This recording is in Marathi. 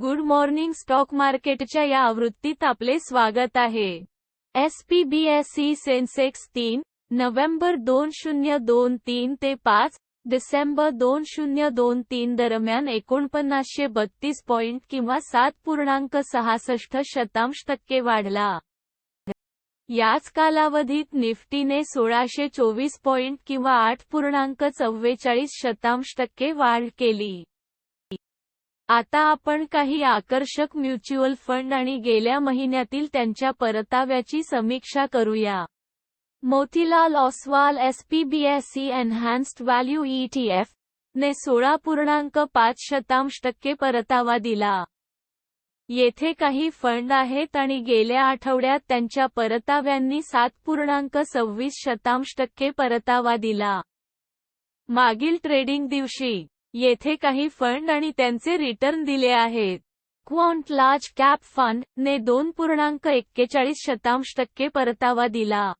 गुड मॉर्निंग स्टॉक मार्केटच्या या आवृत्तीत आपले स्वागत आहे. एसपीबीएसई सेन्सेक्स तीन नोव्हेंबर दोन शून्य दोन तीन ते पाच डिसेंबर दोन शून्य दोन तीन दरम्यान एकोणपन्नासशे बत्तीस पॉइंट किंवा सात पूर्णांक सहासष्ट शतांश टक्के वाढला. याच कालावधीत निफ्टीने सोळाशे चोवीस पॉइंट किंवा आठ पूर्णांक चव्वेचाळीस शतांश टक्के वाढ केली. आता आपण काही आकर्षक म्युच्युअल फंड आणि गेल्या महिन्यातील त्यांच्या परताव्याची समीक्षा करूया. Motilal Oswal S P BSE enhanced value ETF ने सोळा पूर्णांक पाच शतांश टक्के परतावा दिला. येथे काही फंड आहेत आणि गेल्या आठवड्यात त्यांच्या परताव्यांनी सात पूर्णांक सव्वीस शतांश टक्के परतावा दिला. मागील ट्रेडिंग दिवशी येथे काही फंड आणि त्यांचे रिटर्न दिले आहेत. क्वांट लार्ज कॅप फंड ने दोन पूर्णांक एक्केचाळीस शतांश टक्के परतावा दिला.